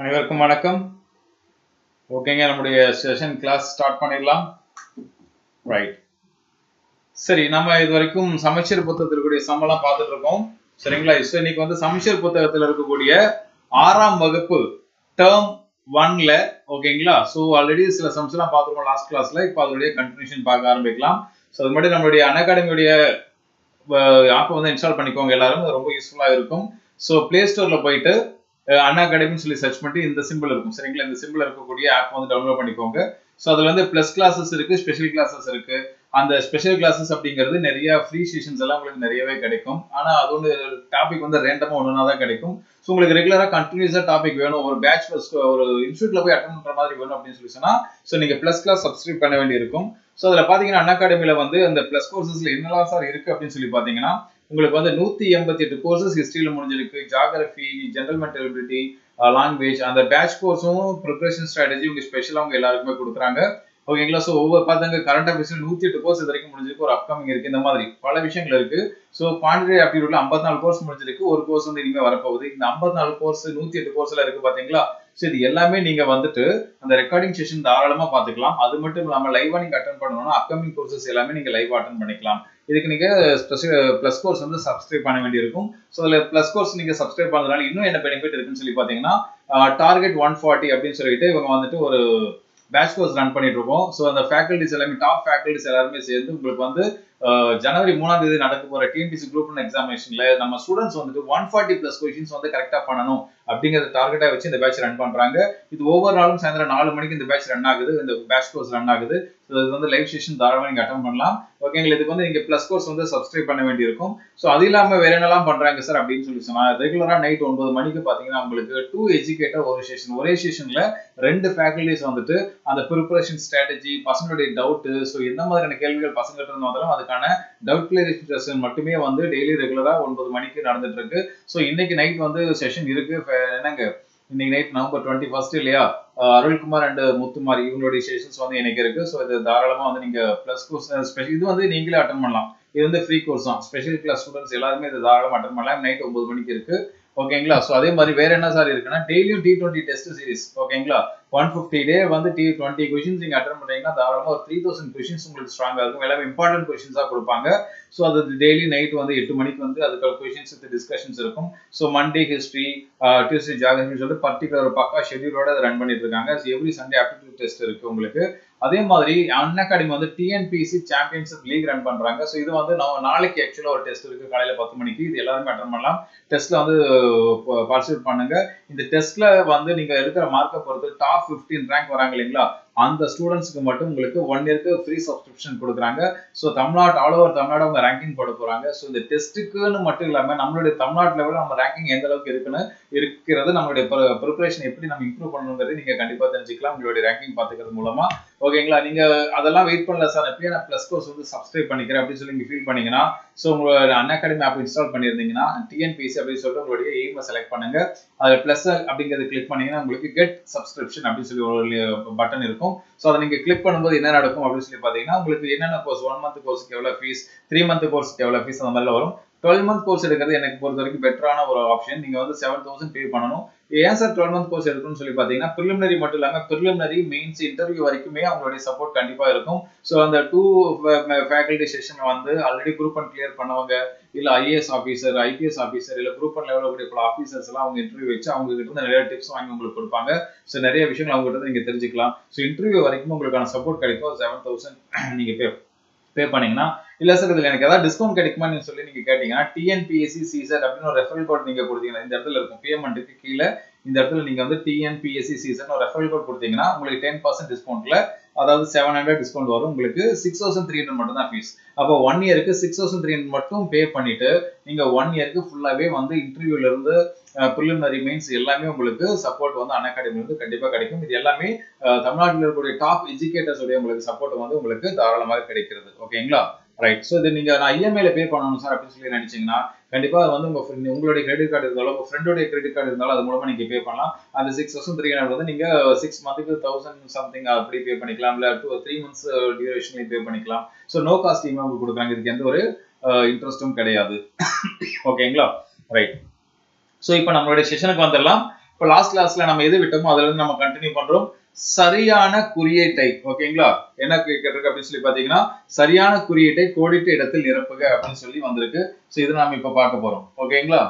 அனைவருக்கும் வணக்கம். ஓகேங்க நம்முடைய செஷன் கிளாஸ் ஸ்டார்ட் பண்ணிடலாம். ரைட் சரி நம்ம இது வரைக்கும் சமச்சீர் புத்தகத்தில் இருக்கக்கூடிய சம்பளம் பார்த்துட்டு இருக்கோம். சரிங்களா? ஸோ இன்னைக்கு வந்து சமச்சீர் புத்தகத்தில் இருக்கக்கூடிய ஆறாம் வகுப்பு டேர்ம் ஒன்ல ஓகேங்களா? ஸோ ஆல்ரெடி சில சம்ஸ் எல்லாம் பார்த்துருக்கோம் லாஸ்ட் கிளாஸ்ல இப்போ அதோடைய கண்டினியூஷன் பார்க்க ஆரம்பிக்கலாம். ஸோ அது மாதிரி நம்மளுடைய அகாடமியுடைய ஆப்பை வந்து இன்ஸ்டால் பண்ணிக்கோங்க எல்லாரும். ரொம்ப யூஸ்ஃபுல்லாக இருக்கும். ஸோ பிளே ஸ்டோரில் போயிட்டு அண்ணா அகாடமின்னு சொல்லி சர்ச் பண்ணிட்டு இந்த சிம்பிள் இருக்கும். சரிங்களா? இந்த சிம்பிள் இருக்கக்கூடிய ஆப் வந்து டவுன்லோட் பண்ணிக்கோங்க. ஸோ அதில் வந்து ப்ளஸ் கிளாஸஸ் இருக்கு ஸ்பெஷல் கிளாஸஸ் இருக்கு. அந்த ஸ்பெஷல் கிளாஸஸ் அப்படிங்கிறது நிறைய ஃப்ரீ செஷன்ஸ் எல்லாம் உங்களுக்கு நிறையவே கிடைக்கும். ஆனால் அது ஒன்று டாபிக் வந்து ரேண்டமாக ஒன்றுனா தான் கிடைக்கும். ஸோ உங்களுக்கு ரெகுலராக கண்டினியூஸாக டாபிக் வேணும். ஒரு பேட்ச் ஒரு இன்ஸ்டியூட்ல போய் அட்டன் பண்ணுற மாதிரி வேணும் அப்படின்னு சொல்லி சொன்னால் ஸோ நீங்கள் ப்ளஸ் கிளாஸ் சப்ஸ்கிரைப் பண்ண வேண்டியிருக்கும். ஸோ அதில் பார்த்தீங்கன்னா அன் அகாடமியில் வந்து அந்த ப்ளஸ் கோர்சஸில் என்னெல்லாம் சார் இருக்கு அப்படின்னு சொல்லி பார்த்தீங்கன்னா உங்களுக்கு வந்து நூத்தி எண்பத்தி எட்டு கோர்சஸ் ஹிஸ்டரியில முடிஞ்சிருக்கு. Geography general mental ability language அந்த பேட்ச் கோர்ஸும் ப்ரிப்பரேஷன் ஸ்ட்ராட்டஜி உங்க ஸ்பெஷலாக அவங்க எல்லாருக்குமே கொடுக்குறாங்க. ஓகேங்களா ஸோ ஒவ்வொரு பார்த்தாங்க கரண்ட் அஃபேர்ஸ் நூத்தி எட்டு கோர்ஸ் இது வரைக்கும் முடிஞ்சிருக்கு. ஒரு அப்கமிங் இருக்கு இந்த மாதிரி. பல விஷயங்கள் இருக்கு. ஸோ குவான்டிட்டி ஆப்டிடியூட்ல ஐம்பத்தி நாலு கோர்ஸ் முடிஞ்சிருக்கு. ஒரு கோர்ஸ் வந்து இனிமே வரப்போகுது. இந்த ஐம்பத்தி நாலு கோர்ஸ் நூத்தி எட்டு கோர்ஸ்ல இருக்கு பாத்தீங்களா? ஸோ இது எல்லாமே நீங்க வந்துட்டு அந்த ரெக்கார்டிங் செஷன் தாராளமா பாத்துக்கலாம். அது மட்டும் இல்லாம லைவா நீங்க அட்டன் பண்ணணும்னா அப்கமிங் கோர்சஸ் எல்லாமே நீங்க லைவ் அட்டன் பண்ணிக்கலாம். இதுக்கு நீங்கள் ஸ்பெஷல் ப்ளஸ் கோர்ஸ் வந்து சப்ஸ்கிரைப் பண்ண வேண்டியிருக்கும். ஸோ அதில் ப்ளஸ் கோர்ஸ் நீங்கள் சப்ஸ்கிரைப் பண்ணதுனால இன்னும் என்ன பெனிஃபிட் இருக்குன்னு சொல்லி பார்த்தீங்கன்னா டார்கெட் ஒன் ஃபார்ட்டி அப்படின்னு சொல்லிட்டு இவங்க வந்துட்டு ஒரு பேட்ச் கோர்ஸ் ரன் பண்ணிட்டு இருக்கோம் ஸோ அந்த ஃபேக்கல்டிஸ் எல்லாமே டாப் ஃபேக்கல்டிஸ் எல்லாருமே சேர்ந்து உங்களுக்கு வந்து ஜனவரி மூணாம் தேதி நடக்க போற டிஎன்பிசி குரூப் ஒன் எக்ஸாமினேஷன்ல நம்ம ஸ்டூடெண்ட்ஸ் வந்துட்டு ஒன் ஃபார்ட்டி பிளஸ் கொஷின்ஸ் வந்து கரெக்டா பண்ணணும். அப்படிங்கிறத டார்கெட்டா வச்சு இந்த பேட்ச் ரன் பண்றாங்க. இது ஒவ்வொரு நாளும் சாயந்தரம் நாலு மணிக்கு இந்த பேட்ச் ரன் ஆகுது. இந்த பேட்ச் கோர்ஸ் ரன் ஆகுது. ஸோ இது வந்து லைவ் செஷன் தாராளமாக நீங்கள் அட்டன் பண்ணலாம். ஓகேங்களா இதுக்கு வந்து நீங்கள் ப்ளஸ் கோர்ஸ் வந்து சப்ஸ்கிரைப் பண்ண வேண்டியிருக்கும். ஸோ அது இல்லாமல் வேற என்னெல்லாம் பண்ணுறாங்க சார் அப்படின்னு சொல்லி சொன்னால் ரெகுலராக நைட் ஒன்பது மணிக்கு பார்த்தீங்கன்னா உங்களுக்கு டூ எஜுகேட்டர் ஒரு செஷன் ஒரே செஷனில் ரெண்டு ஃபேக்கல்டிஸ் வந்துட்டு அந்த ப்ரிப்பரேஷன் ஸ்ட்ராட்டஜி பசங்களுடைய டவுட்டு ஸோ எந்த மாதிரியான கேள்விகள் பசங்கள்கிட்ட இருந்து வந்தாலும் அதுக்கான டவுட் கிளியரிஃபிகேஷன் மட்டுமே வந்து டெய்லி ரெகுலராக ஒன்பது மணிக்கு நடந்துட்டு இருக்கு. ஸோ இன்னைக்கு நைட் வந்து செஷன் இருக்கு. என்னங்க இன்னைக்கு நைட் நவம்பர் டுவெண்ட்டி ஃபர்ஸ்ட் இல்லையா அருள்குமார் அண்ட் முத்துமாரி இவங்களுடைய செஷன்ஸ் வந்து எனக்கு இருக்கு. ஸோ இது தாராளமா வந்து நீங்க பிளஸ் கோர்ஸ் ஸ்பெஷல் இது வந்து நீங்களே அட்டன் பண்ணலாம். இது வந்து ஃப்ரீ கோர்ஸ் தான். ஸ்பெஷல் கிளாஸ் ஸ்டூடெண்ட்ஸ் எல்லாருமே இது தாராளமாக அட்டன் பண்ணலாம். நைட் ஒன்பது மணிக்கு இருக்கு. ஓகேங்களா ஸோ அதே மாதிரி வேற என்ன சார் இருக்குன்னா டெய்லியும் டி டுவெண்ட்டி டெஸ்ட் சீரிஸ் ஓகேங்களா ஒன் ஃபிஃப்டி டே வந்து டி டுவெண்ட்டி கொஷின்ஸ் நீங்கள் அட்டன் பண்ணுறீங்கன்னா தாராளமாக ஒரு த்ரீ தௌசண்ட் கொஷின்ஸ் உங்களுக்கு ஸ்ட்ராங்காக இருக்கும். எல்லாமே இம்பார்ட்டன்ட் கொஷின்ஸாக கொடுப்பாங்க. ஸோ அது டெய்லி நைட் வந்து எட்டு மணிக்கு வந்து அதுக்கான கொஷின்ஸ் வித் டிஸ்கஷன்ஸ் இருக்கும். So Monday history Tuesday geography சொல்லிட்டு பர்டிகுலர் பக்கா ஷெடியூலோட அதை ரன் பண்ணிட்டு இருக்காங்க. So every Sunday aptitude test இருக்கு உங்களுக்கு. அதே மாதிரி அன் அகாடமி வந்து டிஎன்பிசி சாம்பியன்ஷிப் லீக் ரன் பண்றாங்க. ஸோ இது வந்து நம்ம நாளைக்கு ஆக்சுவலாக ஒரு டெஸ்ட் இருக்கு. காலையில பத்து மணிக்கு. இது எல்லாருமே அட்டன் பண்ணலாம். டெஸ்ட்ல வந்து பார்ட்டிசிபேட் பண்ணுங்க. இந்த டெஸ்ட்ல வந்து நீங்க எடுக்கிற மார்க்கை பொறுத்து டாப் பிப்டீன் ரேங்க் வராங்க இல்லைங்களா? அந்த ஸ்டூடெண்ட்ஸ்க்கு மட்டும் உங்களுக்கு ஒன் இயர்க்கு ஃப்ரீ சப்ஸ்கிரிப்ஷன் கொடுக்குறாங்க. So Tamil Nadu all over Tamil Nadu அவங்க ரேங்கிங் போட போறாங்க. ஸோ இந்த டெஸ்ட்டுக்குன்னு மட்டும் இல்லாமல் நம்மளுடைய தமிழ்நாட்டு லெவலில் நம்ம ரேங்கிங் எந்த அளவுக்கு இருக்குன்னு இருக்கிறது நம்மளுடைய ப்ரிப்பரேஷன் எப்படி நம்ம இம்ப்ரூவ் பண்ணணுங்கிறது நீங்க கண்டிப்பா தெரிஞ்சுக்கலாம். உங்களுடைய ரேங்கிங் பார்த்துக்கிறது மூலமா. ஓகேங்களா நீங்க அதெல்லாம் வெயிட் பண்ணல சார் எப்படியே நான் பிளஸ் கோர்ஸ் வந்து சப்ஸ்கிரைப் பண்ணிக்கிறேன் அப்படின்னு சொல்லி நீங்க ஃபீல் பண்ணீங்கன்னா ஸோ உங்களோட அன் அகாடமி ஆப் இன்ஸ்டால் பண்ணியிருந்தீங்கன்னா டிஎன்பிசி அப்படின்னு சொல்லிட்டு உங்களுடைய எய்மை செலக்ட் பண்ணுங்க. அதில் பிளஸ் அப்படிங்கிறத கிளிக் பண்ணீங்கன்னா உங்களுக்கு கெட் சப்ஸ்கிரிப்ஷன் அப்படின்னு சொல்லி ஒரு பட்டன் இருக்கும். ஸோ அதை நீங்க கிளிக் பண்ணும்போது என்ன நடக்கும் அப்படின்னு சொல்லி பார்த்தீங்கன்னா உங்களுக்கு என்னென்ன கோர்ஸ் ஒன் மந்த் கோர்ஸ்க்கு எவ்வளோ ஃபீஸ் த்ரீ மந்த் கோர்ஸ்க்கு எவ்வளோ ஃபீஸ் அந்த மாதிரிலாம் வரும். டுவெல் மந்த் கோர்ஸ் எடுக்கிறது எனக்கு பொறுத்த வரைக்கும் பெட்டரான ஒரு ஆப்ஷன் நீங்க வந்து செவன் தௌசண்ட் பே பண்ணணும். ஏன் சார் டுவெல் மந்த் கோர்ஸ் எடுக்கணும்னு சொல்லி பாத்தீங்கன்னா ப்ரிலிமினரி மட்டும் இல்லாமல் ப்ரிலிமினரி மெயின்ஸ் இன்டர்வியூ வரைக்குமே அவங்களுடைய சப்போர்ட் கண்டிப்பாக இருக்கும். ஸோ அந்த டூ ஃபேக்கல்டி செஷன் வந்து ஆல்ரெடி குரூப் அண்ட் கிளியர் பண்ணவங்க இல்லை ஐஏஎஸ் ஆஃபீஸர் ஐபிஎஸ் ஆஃபீஸர் இல்லை குரூப் ஒன் லெவலில் கூடிய ஆஃபீஸர்ஸ் எல்லாம் அவங்க இன்டர்வியூ வச்சு அவங்க கிட்ட இருந்து நிறைய டிப்ஸ் வாங்கி உங்களுக்கு கொடுப்பாங்க. ஸோ நிறைய விஷயங்கள் அவங்க கிட்ட நீங்கள் தெரிஞ்சுக்கலாம். ஸோ இன்டர்வியூ வரைக்கும் உங்களுக்கான சப்போர்ட் கிடைக்கும். செவன் தௌசண்ட் நீங்கள் பே பே பண்ணீங்கன்னா. இல்லை சார் இதில் எனக்கு ஏதாவது டிஸ்கவுண்ட் கிடைக்குமான்னு சொல்லி நீங்கள் கேட்டீங்கன்னா டிஎன்பிஎஸ்சி சிசர் அப்படின்னு ஒரு ரெஃபரல் கோட் நீங்கள் கொடுத்தீங்கன்னா இந்த இடத்துல இருக்கும். பேமெண்ட்டுக்கு கீழே இந்த இடத்துல நீங்கள் வந்து டிஎன்பிஎஸ்சி சீசன் ஒரு ரெஃபரல் கோட் கொடுத்தீங்கன்னா உங்களுக்கு டென் பர்சன்ட் டிஸ்கவுண்ட்டில் அதாவது செவன் ஹண்ட்ரட் டிஸ்கவுண்ட் வரும். உங்களுக்கு சிக்ஸ் தௌசண்ட் த்ரீ ஹண்ட்ரட் மட்டும் தான் ஃபீஸ் அப்போ ஒன் இயருக்கு சிக்ஸ் தௌசண்ட் த்ரீ ஹண்ட்ரட் மட்டும் பே பண்ணிட்டு நீங்க ஒன் இயருக்கு ஃபுல்லாவே வந்து இன்டர்வியூல இருந்து ப்ரிலிமினரி மெயின்ஸ் எல்லாமே உங்களுக்கு சப்போர்ட் வந்து அன் அகாடமிலிருந்து கண்டிப்பாக கிடைக்கும். இது எல்லாமே தமிழ்நாட்டில் இருக்கக்கூடிய டாப் எஜுகேட்டர்ஸ் உடைய உங்களுக்கு சப்போர்ட் வந்து உங்களுக்கு தாராளமாக கிடைக்கிறது. ஓகேங்களா ரைட் ஸோ இது நீங்கள் நான் இஎம்ஐல பே பண்ணணும் சார் அப்படின்னு சொல்லி நினைச்சீங்கன்னா கண்டிப்பாக வந்து உங்க உங்களுடைய கிரெடிட் கார்டு இருந்தாலும் உங்கள் ஃப்ரெண்டோடைய கிரெடிட் கார்டு இருந்தாலும் அது மூலமாக நீங்க பே பண்ணலாம். அந்த சிக்ஸ் தௌசண்ட் த்ரீ ஹண்ட்ரட் வந்து நீங்கள் சிக்ஸ் மந்த்துக்கு தௌசண்ட் சம்திங் அப்படி பே பண்ணிக்கலாம். இல்ல டூ த்ரீ மந்த்ஸ் டியூரேஷன்லயும் பே பண்ணிக்கலாம். ஸோ நோ காஸ்ட் இமெயில் உங்களுக்கு கொடுக்குறாங்க. இதுக்கு எந்த ஒரு uh, இன்ட்ரெஸ்ட்டும் கிடையாது. ஓகேங்களா ரைட் ஸோ இப்போ நம்மளுடைய செஷனுக்கு வந்துடலாம். இப்போ லாஸ்ட் கிளாஸ்ல நம்ம எது விட்டோமோ அதுல இருந்து நம்ம கண்டினியூ பண்றோம். சரியான குறியீட்டை ஓகேங்களா? என்ன கேட்டிருக்கு அப்படின்னு சொல்லி பாத்தீங்கன்னா சரியான குறியீட்டை கோடிட்ட இடத்தில் நிரப்புக அப்படின்னு சொல்லி வந்திருக்கு. ஸோ இது நாம இப்ப பார்க்க போறோம். ஓகேங்களா?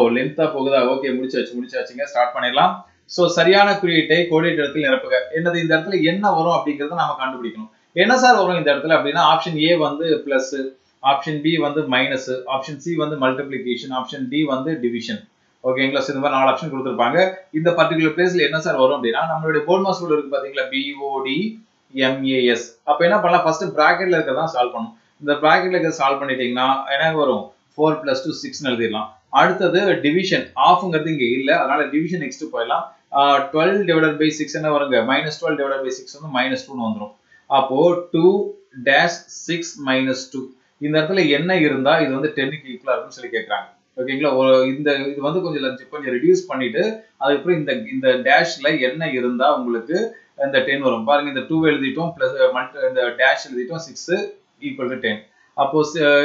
ஓ லென்த்தா போகுதா? ஓகே முடிச்சாச்சு முடிச்சாச்சுங்க. ஸ்டார்ட் பண்ணிடலாம். ஸோ சரியான குறியீட்டை கோடிட்ட இடத்தில் நிரப்புக. என்னது இந்த இடத்துல என்ன வரும் அப்படிங்கறத நம்ம கண்டுபிடிக்கணும். என்ன சார் வரும் இந்த இடத்துல அப்படின்னா ஆப்ஷன் ஏ வந்து பிளஸ் ஆப்ஷன் பி வந்து மைனஸ் ஆப்ஷன் சி வந்து மல்டிபிளிகேஷன் ஆப்ஷன் டி வந்து டிவிஷன் ஓகேங்களா இந்த மாதிரி நாலு ஆப்ஷன் கொடுத்துருப்பாங்க. இந்த பர்டிகுலர் பிளேஸ்ல என்ன சார் வரும் அப்படின்னா நம்மளுடைய போர்ட் மாஸ் ரூல் இருக்கு பாத்தீங்களா? பிஓடி எம்ஏஎஸ் அப்ப என்ன பண்ணலாம்? ஃபர்ஸ்ட் பிராக்கெட்ல இருக்கிறதா சால்வ் பண்ணும் இந்த பிராக்கெட்ல இருக்கிறத சால்வ் பண்ணிட்டீங்கன்னா என்ன வரும். ஃபோர் பிளஸ் டூ சிக்ஸ் எழுதிடலாம். அடுத்தது டிவிஷன் ஆஃப்ங்கிறது இங்க இல்ல. அதனால டிவிஷன் நெக்ஸ்ட் போயிடலாம். டுவெல் டிவைடட் பை சிக்ஸ் என்ன வருங்க? Minus twelve divided by six வந்து மைனஸ் டூன்னு வந்துடும் அப்போ two dash six minus two இந்த இடத்துல என்ன இருந்தா இது வந்து டென்னுக்கு ஈக்குவலா இருக்கும்னு சொல்லி கேட்கறாங்க ஓகேங்களா இந்த இது வந்து கொஞ்சம் கொஞ்சம் ரெடியூஸ் பண்ணிட்டு அதுக்கப்புறம் இந்த இந்த டேஷ்ல என்ன இருந்தா உங்களுக்கு இந்த டென் வரும். பாருங்க இந்த டூ எழுதிட்டோம் பிளஸ் இந்த டேஷ் எழுதிட்டோம் சிக்ஸ் ஈக்குவல் டு டென் அப்போ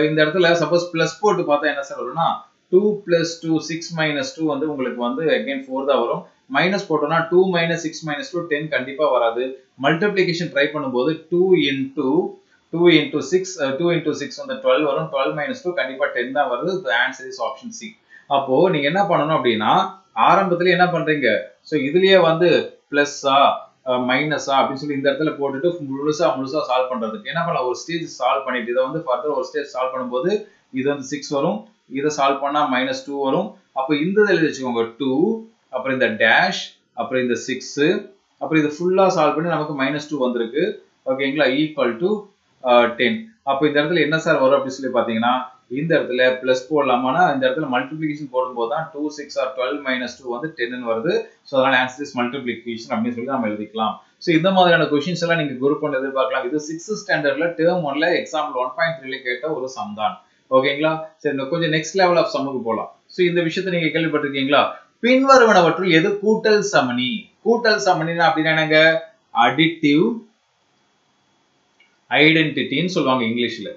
இந்த இடத்துல சப்போஸ் பிளஸ் போட்டு பார்த்தா என்ன சார் வரும்னா two plus two six minus two வந்து உங்களுக்கு வந்து அகைன் ஃபோர் தான் வரும். மைனஸ் போட்டோம்னா two minus six minus two ten கண்டிப்பாக வராது. மல்டிப்ளிகேஷன் ட்ரை பண்ணும்போது two into two into six two into six வந்து டுவெல் வரும். டுவெல் மைனஸ் டூ கண்டிப்பாக டென் தான் வருது. ஆன்சர் இஸ் ஆப்ஷன் சி அப்போ நீங்க என்ன பண்ணணும் அப்படின்னா ஆரம்பத்துல என்ன பண்றீங்க? ஸோ இதுலயே வந்து பிளஸ்ஸா மைனஸா அப்படின்னு சொல்லி இந்த இடத்துல போட்டுட்டு முழுசா முழுசா சால்வ் பண்றதுக்கு. என்ன பண்ணலாம்? ஒரு ஸ்டேஜ் சால்வ் பண்ணிட்டு இதை வந்து ஃபர்தர் ஒரு ஸ்டேஜ் சால்வ் பண்ணும்போது இது வந்து சிக்ஸ் வரும். இதை சால்வ் பண்ணா மைனஸ் டூ வரும். அப்போ இந்த எழுதி வச்சுக்கோங்க. டூ அப்புறம் இந்த டேஷ் அப்புறம் இந்த சிக்ஸ் அப்புறம் இது ஃபுல்லா சால்வ் பண்ணி நமக்கு மைனஸ் டூ வந்திருக்கு. ஓகேங்களா ஈக்குவல் டு டென் அப்போ இந்த இடத்துல என்ன சார் வரும் அப்படின்னு சொல்லி பார்த்தீங்கன்னா இந்த இடத்துல பிளஸ் போடலாமானா இந்த இடத்துல மல்டிபிளிகேஷன் போடும்போது தான் two six are twelve minus two வந்து டென்னு வருது. ஸோ அதனால ஆன்சர் இஸ் மல்டிபிளிகேஷன் அப்படின்னு சொல்லி நம்ம எழுதிக்கலாம். ஸோ இந்த மாதிரியான கொஷின்ஸ் எல்லாம் நீங்கள் குரூப் ஒன்று எதிர்பார்க்கலாம். இது சிக்ஸ்த் ஸ்டாண்டர்டில் டேர்ம் ஒன்ல எக்ஸாம்பிள் ஒன் பாயிண்ட் த்ரீல கேட்ட ஒரு சம் தான். ஓகேங்களா சரி கொஞ்சம் நெக்ஸ்ட் லெவல் ஆஃப் சம்முக்கு போகலாம் ஸோ இந்த விஷயத்தை நீங்கள் கேள்விப்பட்டிருக்கீங்களா? பின்வருவனவற்றுள் எது கூட்டல் சமணி? கூட்டல் சமணினா அப்படின்னா என்னங்க? அடிட்டிவ் ஐடென்டிட்டின்னு சொல்லுவாங்க இங்கிலீஷில்.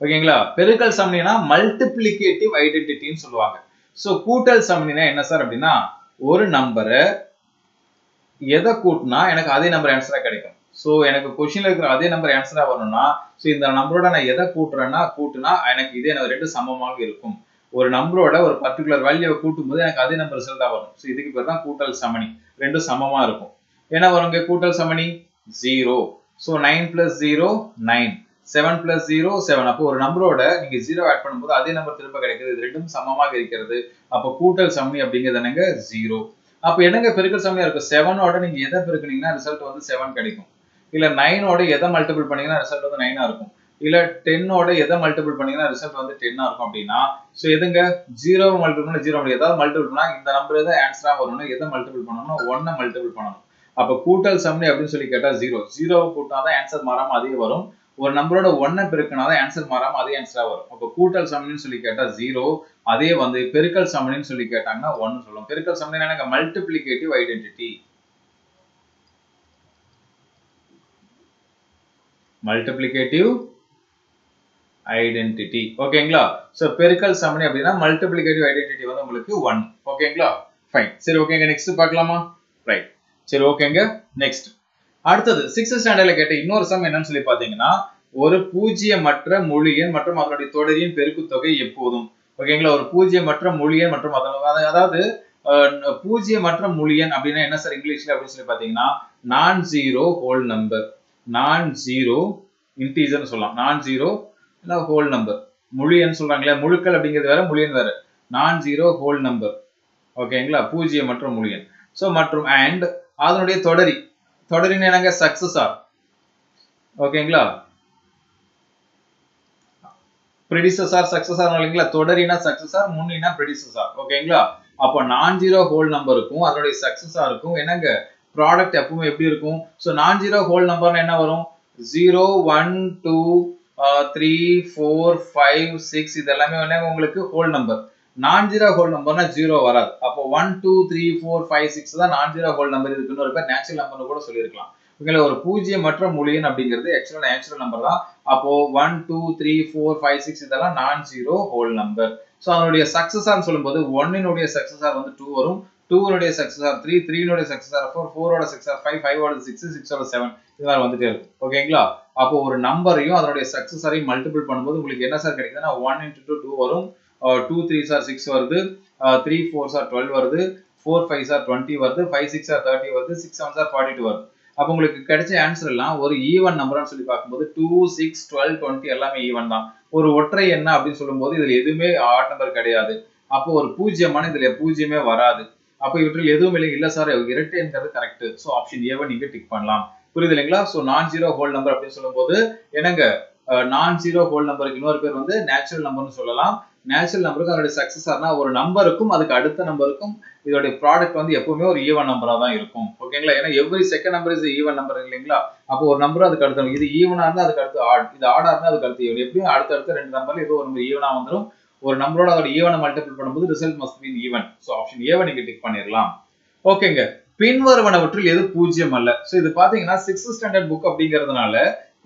ஓகேங்களா? பெருக்கல் சமணினா மல்டிப்ளிகேட்டிவ் ஐடென்டிட்டின்னு சொல்லுவாங்க. ஸோ கூட்டல் சமணினா என்ன சார் அப்படின்னா ஒரு நம்பரை எதை கூட்டினா எனக்கு அதே நம்பர் ஆன்சராக கிடைக்கும். ஸோ எனக்கு கொஷினில் இருக்கிற அதே நம்பர் ஆன்சராக வரணும்னா ஸோ இந்த நம்பரோட நான் எதை கூட்டுறேன்னா கூட்டுனா எனக்கு இதே ரெண்டு சமமாக இருக்கும். ஒரு நம்பரோட ஒரு பர்டிகுலர் வேல்யூவை கூட்டும் போது எனக்கு அதே நம்பர் ரிசல்ட்டாக வரும். ஸோ இதுக்கு பேர் தான் கூட்டல் சமணி. ரெண்டும் சமமாக இருக்கும். என்ன வருங்க கூட்டல் சமணி? Zero so nine plus zero nine seven plus zero seven அப்போ ஒரு நம்பரோட நீங்க ஜீரோ ஆட் பண்ணும்போது அதே நம்பர் திரும்ப கிடைக்குது. இது ரெண்டும் சமமாக இருக்கிறது. அப்போ கூட்டல் சமணி அப்படிங்கிறது என்னங்க? ஜீரோ அப்போ என்னங்க பெருக்கல் சமணியா இருக்கும்? செவனோட நீங்க எதை பெருக்குனீங்கன்னா ரிசல்ட் வந்து செவன் கிடைக்கும். இல்ல நைனோட எதை மல்டிபிள் பண்ணீங்கன்னா ரிசல்ட் வந்து நைனா இருக்கும். இல்ல டென்னோட எதை மல்டிபிள் பண்ணீங்கன்னா ரிசல்ட் வந்து டென்னா இருக்கும் அப்படின்னா ஸோ எதுங்க? ஜீரோ மல்டிபிள் பண்ண ஜீரோ முடியாது ஏதாவது மல்டிபிள் பண்ணா இந்த நம்பர் எதாவது ஆன்சரா வரணும்னா எதை மல்டிபிள் பண்ணணும்னா ஒன்னை மல்டிபிள் பண்ணணும். அப்ப கூட்டல் சம்னி அப்படின்னு சொல்லி கேட்டா ஜீரோ ஜீரோவை கூட்டினாதான் ஆன்சர் மாறாம அதே வரும். ஒரு நம்பரோட ஒன்னை பெருக்கினாதான் ஆன்சர் மாறாம அதே ஆன்சரா வரும். அப்ப கூட்டல் சம்னின்னு சொல்லி கேட்டா ஜீரோ அதே வந்து பெருக்கல் சம்னின்னு சொல்லி கேட்டாங்கன்னா ஒன்னு சொல்லும் பெருக்கல் சம்னி எனக்கு மல்டிபிளிகேட்டிவ் ஐடென்டிட்டி மல்டிபிளிகேட்டிவ் ஐடென்டிட்டி ஓகேங்களா சோ பெருக்கல் சமணி அப்படின்னா மல்டிபிளிகேட்டிவ் ஐடென்டிட்டி வந்து உங்களுக்கு ஒன் ஓகேங்களா ஃபைன் சரி ஓகேங்க நெக்ஸ்ட் பார்க்கலாமா? ரைட் சரி ஓகேங்க. நெக்ஸ்ட் அடுத்தது சிக்ஸ்த் ஸ்டாண்டர்ட்ல கேட்ட இன்னொரு சம் என்னன்னு சொல்லி பாத்தீங்கன்னா ஒரு பூஜ்ஜியமற்ற முழு எண் மற்றும் அதனுடைய தொடரின் பெருக்குத்தொகை எப்போதும். ஓகேங்களா? ஒரு பூஜ்ஜியமற்ற முழு எண் மற்றும் அதாவது பூஜ்ஜியமற்ற முழு எண் அப்படின்னா என்ன சார் இங்கிலீஷ்ல அப்படின்னு சொல்லி பாத்தீங்கன்னா non zero whole number non zero இன்டீஜர்னு சொல்லலாம். நான் ஜீரோ இல்லை ஹோல் நம்பர் முழு எண் சொல்றாங்களே முழுக்கள் அப்படிங்கிறது வேற முழு எண் வேற. நான் ஜீரோ ஹோல் நம்பர் ஓகேங்களா? பூஜ்ஜியம் மற்றும் முழு எண் ஸோ மற்றும் அண்ட் அதனுடைய தொடரி. தொடரின் என்னங்க சக்சஸ் ஆர் ஓகேங்களா? ப்ரெடிசஸார் சக்சஸார் இல்லைங்களா? தொடரினா சக்சஸார் முன்னினா ப்ரெடிசஸார் ஓகேங்களா? அப்போ நான் ஜீரோ ஹோல் நம்பருக்கும் அதனுடைய சக்சஸா இருக்கும். என்னங்க? ப்ராடக்ட் எப்பவும் எப்படி இருக்கும்? ஸோ நான் ஜீரோ ஹோல் நம்பர்னா என்ன வரும்? Zero one two three four five six இது எல்லாமே உங்களுக்கு whole number non zero whole நம்பர்னா zero வராது. அப்போ one two three four five six தான் நான் ஜீரோ ஹோல் நம்பர் இருக்குன்னு ஒரு பேர் நேச்சுரல் நம்பர்னு கூட சொல்லியிருக்கலாம். ஓகேங்களா ஒரு பூஜ்ஜியம் மற்ற முழியன் அப்படிங்கிறது ஆக்சுவலா நேச்சுரல் நம்பர் தான். அப்போ one two three four five six இதெல்லாம் non zero whole number so அதனுடைய சக்சஸார்னு சொல்லும்போது ஒன்னினுடைய சக்சஸார் வந்து டூ வரும். டூனுடைய சக்சஸார் த்ரீ த்ரீனுடைய சக்சஸார் ஃபோர் ஃபோரோட சக்சஸார் ஃபைவ் ஃபைவோட சிக்ஸ் சிக்ஸோட செவன் இது மாதிரி வந்துட்டே இருக்கும் ஓகேங்களா? அப்போ ஒரு நம்பரையும் அதனுடைய சக்சஸரையும் மல்டிபிள் பண்ணும்போது உங்களுக்கு என்ன சார் கிடைக்குதுன்னா ஒன் இன்ட்டு டூ டூ வரும். டூ த்ரீ சார் சிக்ஸ் வருது. த்ரீ ஃபோர் சார் டுவெல் வருது. ஃபோர் ஃபைவ் சார் டுவெண்ட்டி வருது. ஃபைவ் சிக்ஸ் சார் தேர்ட்டி வருது. Six seven sir forty two வருது. அப்போ உங்களுக்கு கிடைச்ச ஆன்சர் எல்லாம் ஒரு ஈவன் நம்பர்னு சொல்லி பார்க்கும்போது டூ சிக்ஸ் டுவெல் டுவெண்ட்டி எல்லாமே ஈவன் தான். ஒரு ஒற்றை என்ன அப்படின்னு சொல்லும்போது இதில் எதுவுமே ஆட் நம்பர் கிடையாது. அப்போ ஒரு பூஜ்ஜியமான இதில் பூஜ்ஜியமே வராது. அப்போ இவற்றில் எதுவும் இல்லை. இல்லை சார் இரட்டைங்கிறது கரெக்ட் ஸோ ஆப்ஷன் ஏவை நீங்கள் டிக் பண்ணலாம் புரியுது இல்லைங்களா ஸோ நான் ஜீரோ ஹோல் நம்பர் அப்படின்னு சொல்லும்போது என்னங்க? நான் ஜீரோ ஹோல் நம்பருக்கு இன்னொரு பேர் வந்து நேச்சுரல் நம்பர்னு சொல்லலாம். நேச்சுரல் நம்பருக்கும் அதோட சக்சஸர்னா ஒரு நம்பருக்கும் அதுக்கு அடுத்த நம்பருக்கும் இதோட ப்ராடக்ட் வந்து எப்பவுமே ஒரு ஈவன் நம்பரா தான் இருக்கும். ஓகேங்களா ஏன்னா every second number is even number இல்லைங்களா? அப்போ ஒரு நம்பர் அதுக்கு அடுத்த இது ஈவனா இருந்தா அதுக்கு அடுத்து ஆட் இது ஆடா இருந்தா அதுக்கு அடுத்து ஈவன் எப்படியும் அடுத்த அடுத்த ரெண்டு நம்பர்ல ஏதோ ஒரு நம்பர் ஈவனா வந்துடும் ஒரு நம்பரோட அதோட ஈவனை மல்டிபிள் பண்ணும்போது result must been even so option ஏவை நீங்க டிக் பண்ணிடலாம் ஓகேங்க பின்வருவனவற்றில் எது பூஜ்ஜியம் அல்ல? ஸோ இது பாத்தீங்கன்னா சிக்ஸ்த் ஸ்டாண்டர்ட் புக் அப்படிங்கிறதுனால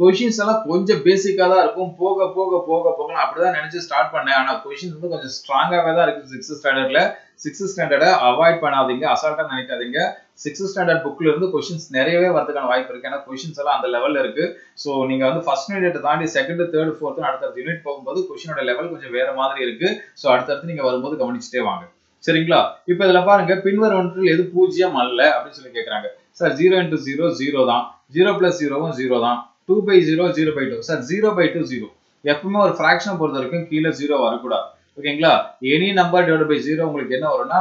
கொஷின்ஸ் எல்லாம் கொஞ்சம் பேசிக்காக தான் இருக்கும். போக போக போக போக நான் அப்படிதான் நினைச்சு ஸ்டார்ட் பண்ணேன். ஆனால் கொஷின்ஸ் வந்து கொஞ்சம் ஸ்ட்ராங்காகவே தான் இருக்குது சிக்ஸ்த் ஸ்டாண்டர்டில் சிக்ஸ்த் ஸ்டாண்டர்டை அவாய்ட் பண்ணாதீங்க. அசால்ட்டாக நினைக்காதீங்க. சிக்ஸ்த் ஸ்டாண்டர்ட் புக்ல இருந்து கொஷின்ஸ் நிறையவே வரதுக்கான வாய்ப்பு இருக்கு. ஏன்னா கொஷின்ஸ் எல்லாம் அந்த லெவல்ல இருக்கு. ஸோ நீங்க வந்து ஃபர்ஸ்ட் யூனிட் தாண்டி செகண்ட் தேர்ட் ஃபோர்த் அடுத்தடுத்த யூனிட் போகும்போது கொஷினோட லெவல் கொஞ்சம் வேற மாதிரி இருக்கு. ஸோ அடுத்தடுத்து நீங்க வரும்போது கவனிச்சுட்டே வாங்க. சரிங்களா? இப்போ இதுல பாருங்க. பின்வரும் ஒன்றில் எது பூஜ்ஜியம் அல்ல அப்படின்னு சொல்லி கேட்கறாங்க sir zero into zero zero தான். ஜீரோ பிளஸ் ஜீரோவும் ஜீரோ தான். Two by zero zero by two sir zero by two zero எப்பவுமே ஒரு ஃபிராக்ஷன் பொறுத்த வரைக்கும் கீழே ஜீரோ வரக்கூடாது. ஓகேங்களா any number divide by zero உங்களுக்கு என்ன வரும்னா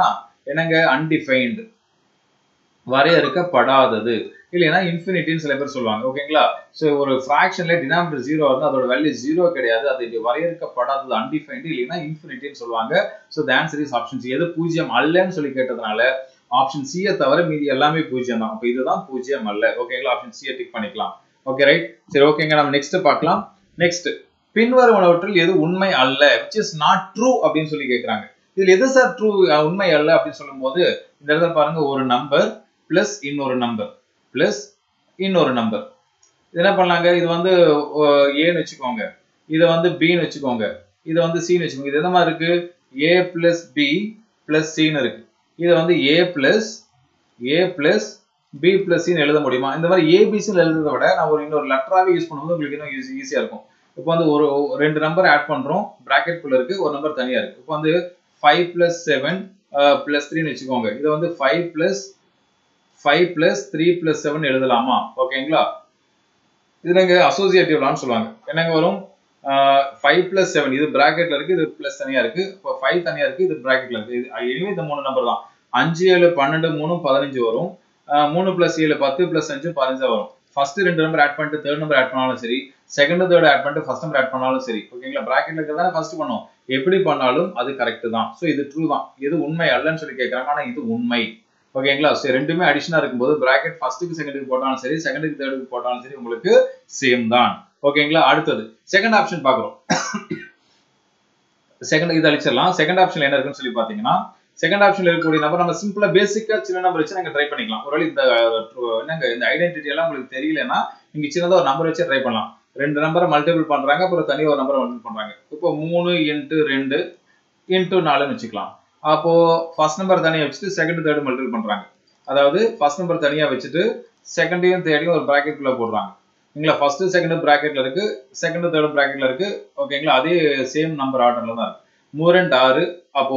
என்னங்க? அன்டிஃபைன்டு வரையறுக்கப்படாதது. இல்லைன்னா இன்ஃபினிட்டின்னு சில பேர் சொல்லுவாங்க. ஓகேங்களா ஸோ ஒரு ஃப்ராக்ஷன்ல டினாமினேட்டர் ஜீரோ வந்து அதோட வேல்யூ ஜீரோ கிடையாது. அது வரையறுக்கப்படாதது அன்டிஃபைன்டு இல்லைன்னா இன்ஃபினிட்டின்னு சொல்லுவாங்க. So the answer is option C எது பூஜ்ஜியம் அல்லன்னு சொல்லி கேட்டதுனால ஆப்ஷன் சியை தவிர மீதி எல்லாமே பூஜ்ஜியம் தான். அப்போ இதுதான் பூஜ்ஜியம் அல்ல. ஓகேங்களா ஆப்ஷன் சியை டிக் பண்ணிக்கலாம். ஓகே ரைட் சரி ஓகேங்க நம்ம நெக்ஸ்ட் பார்க்கலாம். நெக்ஸ்ட் பின்வருவனவற்றில் எது உண்மை அல்ல? விச் இஸ் நாட் ட்ரூ அப்படின்னு சொல்லி கேட்கறாங்க இதுல எது சார் ட்ரூ உண்மை அல்ல அப்படின்னு சொல்லும்போது இந்த இடத்துல பாருங்க ஒரு நம்பர் பிளஸ் இன்னொரு நம்பர் பிளஸ் இன்னொரு நம்பர் என்ன பண்ணலாங்க? இது வந்து ஏன்னு வச்சுக்கோங்க. இதை வந்து பின்னு வச்சுக்கோங்க. இதை வந்து சின்னு வச்சுக்கோங்க. இது என்ன மாதிரி இருக்கு? ஏ பிளஸ் பி பிளஸ் சின்னு இருக்கு. இதை வந்து A plus A plus B plus எழுத முடியுமா? இந்த மாதிரி ஏபிசின்னு எழுதுறத விட நான் ஒரு இன்னொரு லெட்டராகவே யூஸ் பண்ணும்போது உங்களுக்கு இன்னும் ஈஸி ஈஸியா இருக்கும். இப்போ வந்து ஒரு ரெண்டு நம்பர் ஆட் பண்றோம். பிராக்கெட் குள்ள இருக்கு. ஒரு நம்பர் தனியா இருக்கு. இப்போ வந்து ஃபைவ் பிளஸ் செவன் பிளஸ் த்ரீன்னு வச்சுக்கோங்க. இதை வந்து five plus five plus three plus seven எழுதலாமா? ஓகேங்களா? இது நாங்க அசோசியேட்டிவ்லான்னு சொல்லுவாங்க. என்னங்க வரும்? ஃபைவ் பிளஸ் செவன் இது பிராக்கெட்ல இருக்கு. இது பிளஸ் தனியா இருக்கு. இப்போ ஃபைவ் தனியா இருக்கு. இது பிராக்கெட்ல இருக்கு. இது எனிவே இந்த மூணு நம்பர் தான். அஞ்சு ஏழு பன்னெண்டு மூணு பதினஞ்சு வரும். மூணு பிளஸ் ஏழு பத்து பிளஸ் அஞ்சு பதினஞ்சா வரும். ஃபர்ஸ்ட் ரெண்டு நம்பர் ஆட் பண்ணிட்டு தேர்ட் நம்பர் ஆட் பண்ணாலும் சரி செகண்ட் தேர்ட் ஆட் பண்ணிட்டு ஃபர்ஸ்ட் நம்பர் ஆட் பண்ணாலும் சரி ஓகேங்களா பிராக்கெட்ல இருக்கிறதா ஃபர்ஸ்ட் பண்ணுவோம். எப்படி பண்ணாலும் அது கரெக்ட் தான். ஸோ இது ட்ரூ தான். இது உண்மை அல்லன்னு சொல்லி கேட்கறாங்க ஆனா இது உண்மை. ஓகேங்களா சரி ரெண்டுமே அடிஷனா இருக்கும்போது பிராக்கெட் ஃபர்ஸ்ட்டுக்கு செகண்டுக்கு போட்டாலும் சரி செகண்டுக்கு தேர்டுக்கு போட்டாலும் சரி உங்களுக்கு சேம் தான். ஓகேங்களா அடுத்தது செகண்ட் ஆப்ஷன் பாக்குறோம் செகண்ட் இது அழிச்சிடலாம். செகண்ட் ஆப்ஷன் என்ன இருக்குன்னு சொல்லி பாத்தீங்கன்னா செகண்ட் ஆப்ஷன்ல இருக்கக்கூடிய நம்பர் நம்ம சிம்பிளா பேசிக்கா சின்ன நம்பர் வச்சு நாங்க ட்ரை பண்ணிக்கலாம். ஒருவேளை இந்த என்னங்க இந்த ஐடென்டிட்டி எல்லாம் உங்களுக்கு தெரியலன்னா நீங்க சின்னதா ஒரு நம்பர் வச்சு ட்ரை பண்ணலாம். ரெண்டு நம்பரை மல்டிபிள் பண்றாங்க அப்புறம் தனி ஒரு நம்பரை மல்டிபிள் பண்றாங்க. இப்போ மூணு இன்ட்டு ரெண்டு இன்ட்டு நாலுன்னு வச்சுக்கலாம். அப்போ ஃபர்ஸ்ட் நம்பர் தனியா வச்சுட்டு செகண்ட் தேர்டு மல்டிபிள் பண்றாங்க. அதாவது ஃபர்ஸ்ட் நம்பர் தனியா வச்சுட்டு செகண்டையும் தேர்டையும் ஒரு பிராக்கெட் குள்ள போடுறாங்க. நீங்களா ஃபர்ஸ்ட் செகண்ட் பிராக்கெட்ல இருக்கு செகண்ட் தேர்ட் பிராக்கெட்ல இருக்கு. ஓகேங்களா அதே சேம் நம்பர் ஆர்டர்ல தான் இருக்கு. மூணு ரெண்டு ஆறு அப்போ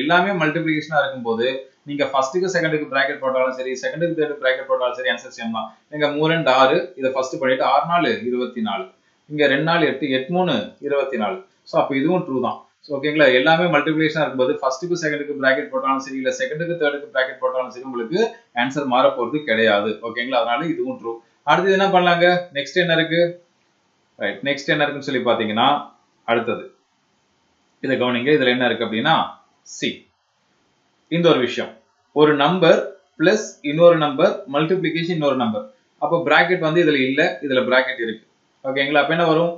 எல்லாமே மல்டிபிளிகேஷனா இருக்கும்போது நீங்க ஃபர்ஸ்ட்டுக்கு செகண்டுக்கு பிராக்கெட் போட்டாலும் சரி செகண்டுக்கு தேர்டு பிராக்கெட் போட்டாலும் சரி ஆன்சர் சேம் தான். நீங்க மூணு ரெண்டு ஆறு இதை ஃபர்ஸ்ட் பண்ணிட்டு ஆறு நாலு இருபத்தி நாலு இங்க ரெண்டு நாள் எட்டு எட்டு மூணு இருபத்தி நாலு ஸோ அப்போ இதுவும் ட்ரூ தான். ஸோ ஓகேங்களா எல்லாமே மல்டிபிளேஷனா இருக்கும்போது ஃபர்ஸ்ட்டுக்கு செகண்டுக்கு பிராக்கெட் போட்டாலும் சரி இல்ல செகண்டுக்கு தேர்டுக்கு பிராக்கெட் போட்டாலும் சரி உங்களுக்கு ஆன்சர் மாற போறது கிடையாது ஓகேங்களா அதனால இதுவும் ட்ரூ அடுத்தது என்ன பண்ணலாங்க? நெக்ஸ்ட் என்ன இருக்கு? ரைட் நெக்ஸ்ட் என்ன இருக்குன்னு சொல்லி பாத்தீங்கன்னா அடுத்தது. இதை கவனிங்க. இதில் என்ன இருக்கு அப்படின்னா சி இந்த ஒரு விஷயம். ஒரு நம்பர் பிளஸ் இன்னொரு நம்பர் மல்டிபிளிகேஷன் இன்னொரு நம்பர் அப்போ பிராக்கெட் வந்து இதில் இல்லை இதில் பிராக்கெட் இருக்கு. ஓகேங்களா அப்போ என்ன வரும்?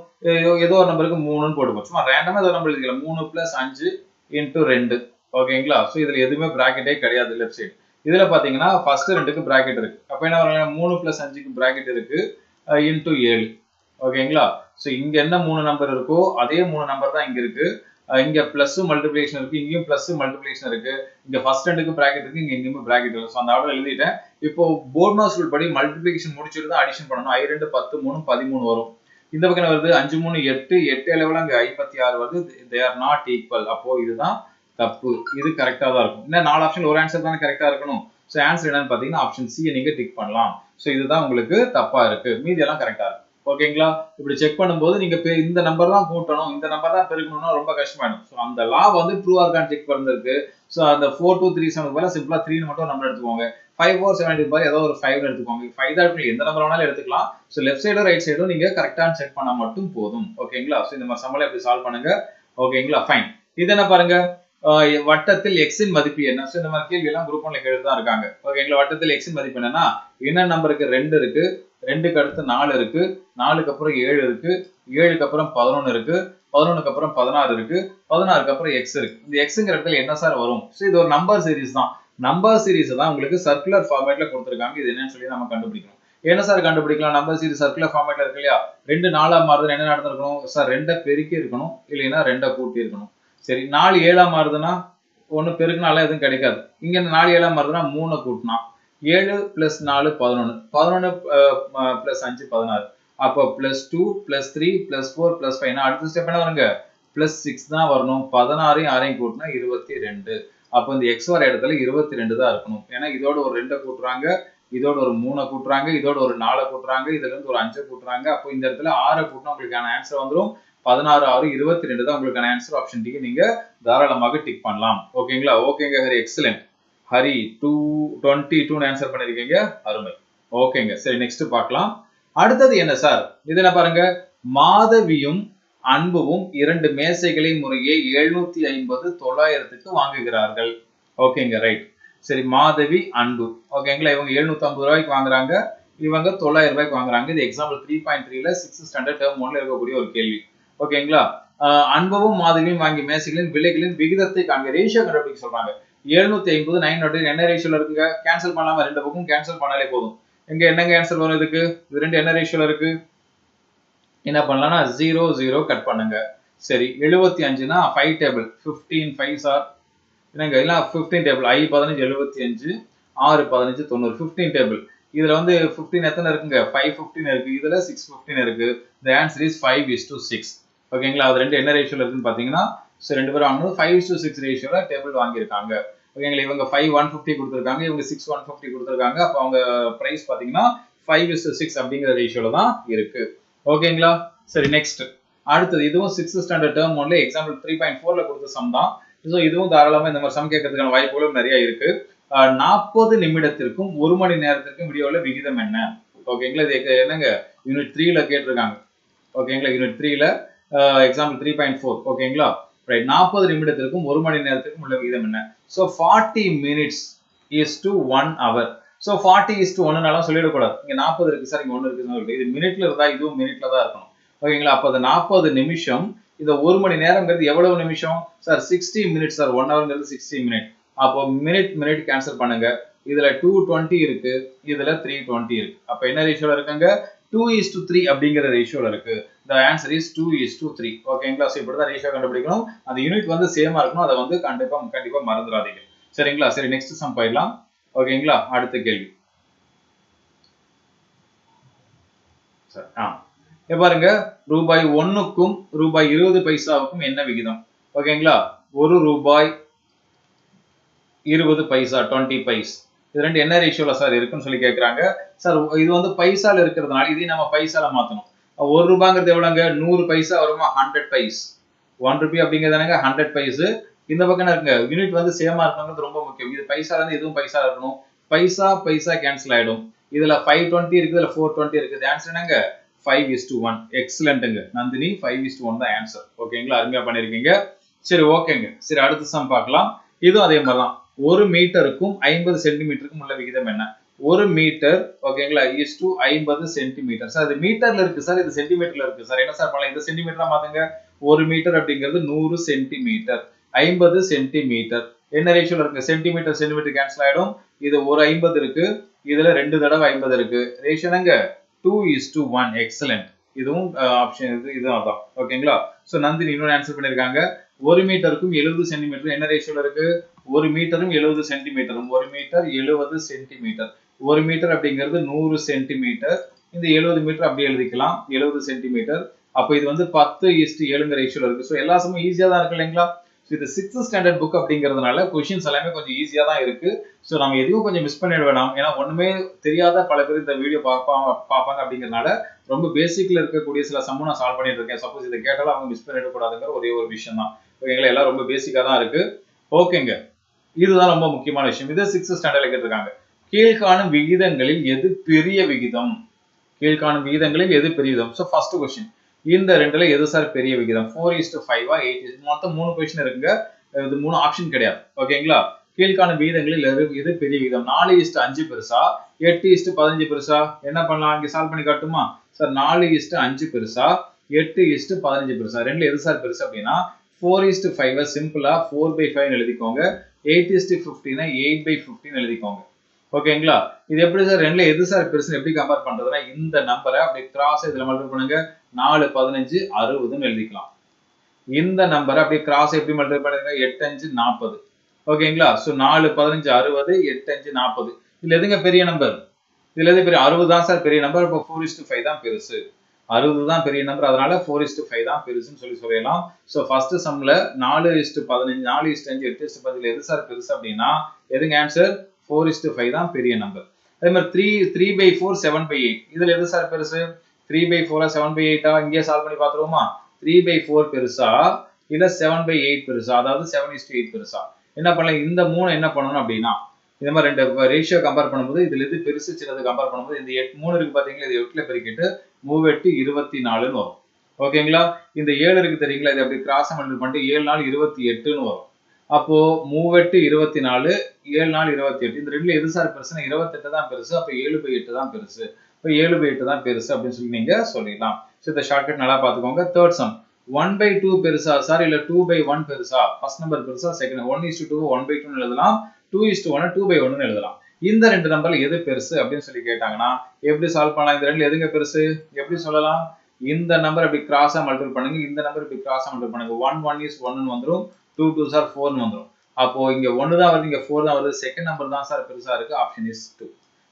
ஏதோ ஒரு நம்பருக்கு மூணுன்னு போட்டு சும்மா ரேண்டமாக ஏதோ நம்பர் எழுதிக்கலாம் மூணு பிளஸ் அஞ்சு இன்டூ ரெண்டு. ஓகேங்களா ஸோ இதில் எதுவுமே ப்ராக்கெட்டே கிடையாது லெஃப்ட் சைடு இதில் பார்த்தீங்கன்னா ஃபர்ஸ்ட் ரெண்டுக்கு ப்ராக்கெட் இருக்கு. அப்போ என்ன வரும்? மூணு பிளஸ் அஞ்சுக்கு ப்ராக்கெட் இருக்கு இன்டூ ஏழு. ஓகேங்களா ஸோ இங்கே என்ன மூணு நம்பர் இருக்கோ அதே மூணு நம்பர் தான் இங்கே இருக்கு. இங்க பிளஸ் மல்டிபிளேஷன் இருக்கு இங்கேயும் பிளஸ் மல்டிபிளேஷன் இருக்கு. இங்க ஃபர்ஸ்ட் ரெண்டுக்கு பிராக்கெட் இருக்கு இங்க எங்கேயுமே பிராக்கெட் இருக்கு ஸோ அந்த ஆர்டர் எழுதிட்டேன். இப்போ போர்ட்மாஸ் ரூல் படி மல்டிபிளிகேஷன் முடிச்சுட்டு தான் அடிஷன் பண்ணணும். ஐ ரெண்டு பத்து மூணு பதிமூணு வரும். இந்த பக்கம் வருது? அஞ்சு மூணு எட்டு எட்டு லெவல் அங்க ஐம்பத்தி ஆறு வருது. தே ஆர் நாட் ஈக்குவல் அப்போ இதுதான் தப்பு. இது கரெக்டா தான் இருக்கும். இன்னும் நாலு ஆப்ஷன் ஒரு ஆன்சர் தானே கரெக்டா இருக்கணும். ஸோ ஆன்சர் என்னன்னு பாத்தீங்கன்னா ஆப்ஷன் சி நீங்க டிக் பண்ணலாம். ஸோ இதுதான் உங்களுக்கு தப்பா இருக்கு. மீதி எல்லாம் கரெக்டா இருக்கு. ஓகேங்களா? இப்படி செக் பண்ணும்போது நீங்க இந்த நம்பர் தான் கூட்டணும் இந்த நம்பர் தான் பெருக்கணும்னா ரொம்ப கஷ்டமாயிடும் ஸோ அந்த லா வந்து ட்ரூவா இருக்கான்னு செக் பண்ணிருக்கு. ஸோ அந்த ஃபோர் டூ த்ரீ செவன் பதிலாக சிம்பிளா த்ரீ மட்டும் நம்பர் எடுத்துக்கோங்க. ஃபைவ் ஃபோர் செவன் போல ஏதோ ஒரு ஃபைவ் எடுத்துக்கோங்க. ஃபைவ் தான் எந்த நம்பர் வேணாலும் எடுத்துக்கலாம். ஸோ லெஃப்ட் சைடும் ரைட் சைடும் நீங்க கரெக்டான செக் பண்ணா மட்டும் போதும். ஓகேங்களா? ஸோ இந்த மாதிரி சம்பளம் எப்படி சால்வ் பண்ணுங்க. ஓகேங்களா? ஃபைன் இது என்ன பாருங்க? வட்டத்தில் எக்ஸின் மதிப்பு என்ன? ஸோ இந்த மாதிரி கேள்வி எல்லாம் குரூப் ஒன்ல கேட்டு தான் இருக்காங்க. ஓகேங்களா? வட்டத்தில் எக்ஸின் மதிப்பு என்னன்னா என்ன நம்பருக்கு ரெண்டு இருக்கு? ரெண்டுக்கு அடுத்து நாலு இருக்கு. நாலுக்கு அப்புறம் ஏழு இருக்கு. ஏழுக்கு அப்புறம் பதினொன்று இருக்கு. பதினொன்றுக்கு அப்புறம் பதினாறு இருக்கு. பதினாறுக்கு அப்புறம் எக்ஸ் இருக்கு. இந்த எக்ஸுங்கிற இடத்துல என்ன சார் வரும்? ஸோ இது ஒரு நம்பர் சீரிஸ் தான். நம்பர் சீரிஸ் தான் உங்களுக்கு சர்க்குலர் ஃபார்மேட்ல கொடுத்துருக்காங்க. இது என்னன்னு சொல்லி நம்ம கண்டுபிடிக்கணும் என்ன சார் கண்டுபிடிக்கலாம்? நம்பர் சீரிஸ் சர்க்குலர் ஃபார்மேட்ல இருக்கு இல்லையா? ரெண்டு நாலா மாறுதுன்னு என்ன நடந்திருக்கணும்? சார் ரெண்டை பெருக்கி இருக்கணும். இல்லைன்னா ரெண்டை கூட்டி இருக்கணும். சரி நாலு ஏழா மாறுதுன்னா ஒன்று பெருக்குனால எதுவும் கிடைக்காது. இங்க நாலு ஏழா மாறுதுன்னா மூணை கூட்டினா. ஏழு பிளஸ் நாலு பதினொன்று பதினொன்று பிளஸ் அஞ்சு பதினாறு. அப்போ plus two plus three plus four plus ஃபைவ்னா அடுத்த ஸ்டெப் என்ன வருங்க? பிளஸ் சிக்ஸ் தான் வரணும். பதினாறையும் ஆறையும் கூட்டினா இருபத்தி ரெண்டு அப்போ இந்த எக்ஸ் வர இடத்துல இருபத்தி ரெண்டு தான் இருக்கணும். ஏன்னா இதோட ஒரு ரெண்டை கூட்டுறாங்க இதோட ஒரு மூணை கூட்டுறாங்க இதோட ஒரு நாலை கூட்டுறாங்க இதுல இருந்து ஒரு அஞ்சை கூட்டுறாங்க. அப்போ இந்த இடத்துல ஆறை கூட்டினா உங்களுக்கான ஆன்சர் வந்துடும் பதினாறு ஆறு இருபத்தி ரெண்டு தான் உங்களுக்கான ஆன்சர் ஆப்ஷன் டிக்கு நீங்க தாராளமாக டிக் பண்ணலாம். ஓகேங்களா ஓகேங்க Hari excellent Hari two twenty two answer பண்ணிருக்கீங்க. அருமை. ஓகேங்க. சரி நெக்ஸ்ட் பார்க்கலாம். அடுத்தது என்ன சார்? இது என்ன பாருங்க? மாதவியும் அன்புவும் இரண்டு மேசைகளை முறையே எழுநூத்தி ஐம்பது தொள்ளாயிரத்துக்கு வாங்குகிறார்கள். ஓகேங்க ரைட் சரி மாதவி அன்பு. ஓகேங்களா? இவங்க எழுநூத்தி ஐம்பது ரூபாய்க்கு வாங்குறாங்க. இவங்க தொள்ளாயிரம் ரூபாய்க்கு வாங்குறாங்க. இது எக்ஸாம்பிள் த்ரீ பாயிண்ட் த்ரீல சிக்ஸ் ஸ்டாண்டர்ட் டேர்ம் ஒன்ல இருக்கக்கூடிய ஒரு கேள்வி. ஓகேங்களா? அன்பவும் மாதவியும் வாங்கிய மேசைகளின் விலைகளின் விகிதத்தை காண்க. ரேஷியோ கண்டுபிடிக்க சொல்றாங்க. எழுநூத்தி ஐம்பது நைன் ஹண்ட்ரட் என்ன ரேஷியோல இருக்குங்க? கேன்சல் பண்ணாம ரெண்டு பக்கம் கேன்சல் பண்ணாலே போதும். இங்க என்னங்க ஆன்சர் வரும் இதுக்கு? இது ரெண்டு என்ன ரேஷியோல இருக்கு? என்ன பண்ணலாம்னா ஜீரோ ஜீரோ கட் பண்ணுங்க. சரி எழுபத்தி அஞ்சுனா five table fifteen five sir என்னங்க இல்லை ஃபிஃப்டீன் டேபிள் ஐ பதினஞ்சு எழுபத்தி அஞ்சு ஆறு பதினஞ்சு தொண்ணூறு. ஃபிஃப்டீன் டேபிள் இதுல வந்து ஃபிஃப்டீன் எத்தனை இருக்குங்க? ஃபைவ் ஃபிஃப்டீன் இருக்கு. இதுல சிக்ஸ் ஃபிஃப்டீன் இருக்கு. The answer is five is to six ஓகேங்களா அது ரெண்டு என்ன ரேஷியோல இருக்குன்னு பாத்தீங்கன்னா ஸோ ரெண்டு பேரும் வாங்கணும் ஃபைவ் டு சிக்ஸ் ரேஷியோவில் டேபிள் வாங்கியிருக்காங்க. ஓகேங்களா இவங்க ஃபைவ் ஒன் ஃபிஃப்டி கொடுத்துருக்காங்க இவங்க சிக்ஸ் ஒன் ஃபிஃப்டி கொடுத்துருக்காங்க. அப்போ அவங்க ப்ரைஸ் பார்த்தீங்கன்னா ஃபைவ் இஸ் சிக்ஸ் அப்படிங்கிற ரேஷியோவில் தான் இருக்கு. ஓகேங்களா சரி நெக்ஸ்ட் அடுத்தது இதுவும் சிக்ஸ் ஸ்டாண்டர்ட் டேர்ம் ஒன்ல எக்ஸாம்பிள் த்ரீ பாயிண்ட் ஃபோர்ல கொடுத்த சம் தான். ஸோ இதுவும் தாராளமாக இந்த மாதிரி சம் கேட்கறதுக்கான வாய்ப்புகளும் நிறைய இருக்கு. நாற்பது நிமிடத்திற்கும் ஒரு மணி நேரத்திற்கும் வீடியோவில் விகிதம் என்ன? ஓகேங்களா இது என்னங்க? யூனிட் த்ரீல கேட்டிருக்காங்க. ஓகேங்களா யூனிட் த்ரீல எக்ஸாம்பிள் த்ரீ பாயிண்ட் ஃபோர் ஓகேங்களா ரைட் நாற்பது நிமிடத்திற்கும் ஒரு மணி நேரத்திற்கும் உள்ள விகிதம் என்ன? So forty minutes is to one hour so forty is to ஒன்னுனாலும் சொல்லிடக்கூடாது. இங்கே நாற்பது இருக்கு சார் இங்கே ஒன்று இருக்கு இது மினிட்ல இருந்தா இதுவும் மினிட்ல தான் இருக்கணும். ஓகேங்களா? அப்போ அது நாற்பது நிமிஷம் இந்த ஒரு மணி நேரம்ங்கிறது எவ்வளவு நிமிஷம்? Sir sixty minute sir one ஹவர்ங்கிறது sixty minute அப்போ மினிட் மினிட் கேன்சல் பண்ணுங்க. இதுல டூ டுவெண்ட்டி இருக்கு இதுல த்ரீ டுவெண்ட்டி இருக்கு. அப்போ என்ன ரேஷியோல இருக்காங்க? டூ இஸ் டு த்ரீ அப்படிங்கிற ரேஷியோல இருக்கு. The answer is two is to three ஓகேங்களா ஸோ இப்படிதான் ரேஷியோ கண்டுபிடிக்கணும். அந்த யூனிட் வந்து சேமா இருக்கணும். அதை வந்து கண்டிப்பா கண்டிப்பா மறந்துடாதீங்க. சரிங்களா? சரி நெக்ஸ்ட் சம் போயிடலாம். ஓகேங்களா அடுத்த கேள்வி. சரி ஆ. பாருங்க. ரூபாய் ஒன்னுக்கும் ரூபாய் இருபது பைசாவுக்கும் என்ன விகிதம்? ஓகேங்களா ஒரு ரூபாய் இருபது பைசா டுவெண்ட்டி பைஸ் இது ரெண்டு என்ன ரேஷியோல சார் இருக்குன்னு சொல்லி கேட்கறாங்க சார் இது வந்து பைசால இருக்கிறதுனால இதையும் நம்ம பைசால மாத்தணும். ஒரு ரூபாங்கிறது எவ்வளோங்க நூறு பைசா வருமா? ஹண்ட்ரட் பைஸ் ஒன் ருபி அப்படிங்கிறதானங்க ஹண்ட்ரட் பைஸ் இந்த பக்கம் இருக்குங்க? யூனிட் வந்து சேமா இருக்கணுங்கிறது ரொம்ப முக்கியம். இது பைசால இருந்து எதுவும் பைசா இருக்கணும். பைசா பைசா கேன்சல் ஆயிடும். இதுல ஃபைவ் டுவெண்ட்டி இருக்கு இதுல ஃபோர் டுவெண்ட்டி இருக்குது. ஆன்சர் என்னங்க? Five is to one எக்ஸலண்ட்டுங்க Nandini five is to one தான் ஆன்சர் ஓகேங்களா அருமையா பண்ணிருக்கீங்க. சரி ஓகேங்க சரி அடுத்த சம் பார்க்கலாம். இதுவும் அதே மாதிரி தான் ஒரு மீட்டருக்கும் ஐம்பது சென்டிமீட்டருக்கும் உள்ள விகிதம் என்ன? ஒரு மீட்டர் ஓகேங்களா? இஸ் டு ஐம்பது சென்டிமீட்டர். சார் இது மீட்டர்ல இருக்கு சார் இது சென்டிமீட்டர்ல இருக்கு சார். என்ன சார் பண்ணலாம்? இந்த சென்டிமீட்டரா மாத்துங்க. ஒரு மீட்டர் அப்படிங்கிறது நூறு சென்டிமீட்டர். ஐம்பது சென்டிமீட்டர். என்ன ரேஷியோல இருக்கு? சென்டிமீட்டர் சென்டிமீட்டர் கேன்சல் ஆயிடும். இது ஒரு ஐம்பது இருக்கு. இதுல ரெண்டு தடவை ஐம்பது இருக்கு. ரேஷனுங்க two is to one excellent இதுவும் ஆப்ஷன் இது இதுவும் அதான். ஓகேங்களா? ஸோ நந்தினி இன்னொன்று ஆன்சர் பண்ணியிருக்காங்க ஒரு மீட்டருக்கும் எழுபது சென்டிமீட்டர். என்ன ரேஷியோல இருக்கு? ஒரு மீட்டரும் எழுபது சென்டிமீட்டரும் ஒரு மீட்டர் எழுபது சென்டிமீட்டர் ஒரு மீட்டர் அப்படிங்கிறது நூறு சென்டிமீட்டர் இந்த எழுபது மீட்டர் அப்படி எழுதிக்கலாம். எழுபது சென்டிமீட்டர் அப்போ இது வந்து பத்து ஈஸ்ட் ஏழுங்க ரேஷியோல இருக்கு. ஸோ எல்லா சமயம் ஈஸியாக தான் இருக்கு இல்லைங்களா? ஸோ இது சிக்ஸ்த் ஸ்டாண்டர்ட் புக் அப்படிங்கிறதுனால கொஷின்ஸ் எல்லாமே கொஞ்சம் ஈஸியாக தான் இருக்கு. ஸோ நம்ம எதுவும் கொஞ்சம் மிஸ் பண்ணிட வேணாம். ஏன்னா ஒண்ணுமே தெரியாத பல பேர் இந்த வீடியோ பார்ப்பாங்க பார்ப்பாங்க அப்படிங்கிறதுனால ரொம்ப பேசிக்ல இருக்கக்கூடிய சில சம்மு நான் சால்வ் பண்ணிட்டு இருக்கேன். சப்போஸ் இதை கேட்டாலும் அவங்க மிஸ் பண்ணிடக்கூடாதுங்கிற ஒரே ஒரு விஷயம் தான் ஓகேங்களா எல்லாம் ரொம்ப பேசிக்காக தான் இருக்கு. ஓகேங்க. இதுதான் ரொம்ப முக்கியமான விஷயம். இது சிக்ஸ்த் ஸ்டாண்டர்ட்ல கேட்டிருக்காங்க. கீழ்காணும் விகிதங்களில் எது பெரிய விகிதம்? கீழ்காணும் விகிதங்களில் எது பெரிய விகிதம்? ஸோ ஃபர்ஸ்ட் கொஸ்டின் இந்த ரெண்டுல எது சார் பெரிய விகிதம்? ஃபோர் இஸ்ட் ஃபைவா எயிட் இஸ்ட் மொத்தம் மூணு கொஸ்டின் இருக்குங்க. இது மூணு ஆப்ஷன் கிடையாது. ஓகேங்களா? கீழ்காணும் விகிதங்களில் எது பெரிய விகிதம்? நாலு இஸ்ட்டு அஞ்சு பெருசா? எட்டு இஸ்ட்டு பதினஞ்சு பெருசா? என்ன பண்ணலாம்? இங்கே சால்வ் பண்ணி காட்டுமா? சார் நாலு இஸ்ட்டு அஞ்சு பெருசா? எட்டு இஸ்ட்டு பதினஞ்சு பெருசா? ரெண்டுல எது சார் பெருசு அப்படின்னா ஃபோர் இஸ்ட் ஃபைவ் சிம்பிளா ஃபோர் பை ஃபைவ் எழுதிக்கோங்க. எயிட் இஸ்ட் ஃபிஃப்டினா எயிட் பை ஃபிஃப்டின் எழுதிக்கோங்க. ஓகேங்களா? இது எப்படி சார் ரெண்டுல எது சார் பெருசு எப்படி கம்பேர் பண்றதுன்னா இந்த நம்பரை அப்படி கிராஸ் இதுல மல்டிபிள் பண்ணுங்க. நாலு பதினஞ்சு அறுபதுன்னு எழுதிக்கலாம். இந்த நம்பரை அப்படியே கிராஸ் எப்படி மல்டிபிள் பண்ணுங்க? எட்டு அஞ்சு நாற்பது. ஓகேங்களா? ஸோ நாலு பதினஞ்சு அறுபது எட்டு அஞ்சு நாற்பது. இதுல எதுங்க பெரிய நம்பர் இதுல எது பெரிய? அறுபது தான் சார் பெரிய நம்பர் இப்போ ஃபோர் இஸ்டு ஃபைவ் தான் பெருசு. அறுபது தான் பெரிய நம்பர் அதனால ஃபோர் இஸ்டு ஃபைவ் தான் பெருசுன்னு சொல்லி சொல்லலாம். ஸோ ஃபர்ஸ்ட் சம்ல நாலு இஸ்டு பதினஞ்சு நாலு இஸ்டு அஞ்சு எட்டு இஸ்டு பதினஞ்சு எது சார் பெருசு அப்படின்னா எதுங்க ஆன்சர் ஃபோர் இஸ்டு ஃபைவ் தான் பெரிய நம்பர் அதே மாதிரி three three by four seven by eight இதுல எது சார் பெருசு? த்ரீ பை ஃபோரா செவன் பை எயிட்டா இங்கே சால்வ் பண்ணி பார்த்துருவோமா? த்ரீ பை ஃபோர் பெருசா? இல்ல செவன் பை எயிட் பெருசா? அதாவது செவன் இஸ்டு எயிட் பெருசா? என்ன பண்ணலாம்? இந்த மூணு என்ன பண்ணணும் அப்படின்னா இந்த மாதிரி ரெண்டு ரேஷியோ கம்பேர் பண்ணும்போது இதுல இது பெருசு சின்னது கம்பேர் பண்ணும்போது இந்த எட் மூணு இருக்கு பாத்தீங்களா? இது எட்டுல பெருக்கிட்டு மூவெட்டு இருபத்தி நாலுன்னு வரும். ஓகேங்களா? இந்த ஏழு இருக்கு தெரியுங்களா? இது அப்படி கிராஸ் மல்டிபிள் பண்ணிட்டு ஏழு நாள் இருபத்தி எட்டுன்னு வரும். அப்போ மூவெட்டு இருபத்தி நாலு ஏழு நாள் இருபத்தி எட்டு. இந்த ரெண்டுல எது சார் பெருசுன்னா இருபத்தெட்டு தான் பெருசு அப்போ ஏழு பை எட்டு தான் பெருசு. இப்போ ஏழு பை எட்டு தான் பெருசு அப்படின்னு சொல்லி நீங்க சொல்லிடலாம். ஸோ இந்த ஷார்ட்கட் நல்லா பார்த்துக்கோங்க. Third sum one by two பெருசா சார்? இல்ல டூ பை ஒன் பெருசா? ஃபர்ஸ்ட் நம்பர் பெருசா second one is to one by டூன்னு எழுதலாம். Two is to one two by ஒன்னு எழுதலாம். இந்த ரெண்டு நம்பர்ல எது பெருசு அப்படின்னு சொல்லி கேட்டாங்கன்னா எப்படி சால்வ் பண்ணலாம்? இந்த ரெண்டு எதுங்க பெருசு? எப்படி சொல்லலாம்? இந்த நம்பர் இப்படி கிராஸா மல்டிபிள் பண்ணுங்க. இந்த நம்பர் இப்படி கிராஸா மல்டிபிள் பண்ணுங்க. ஒன் ஒன் இஸ் ஒன்னு வந்துடும் டூ டூ சார் ஃபோர்னு வந்துடும் அப்போ இங்க ஒன்னு தான் வருது இங்க ஃபோர் தான் வருது. செகண்ட் நம்பர் தான் சார் பெருசா இருக்கு. Option is two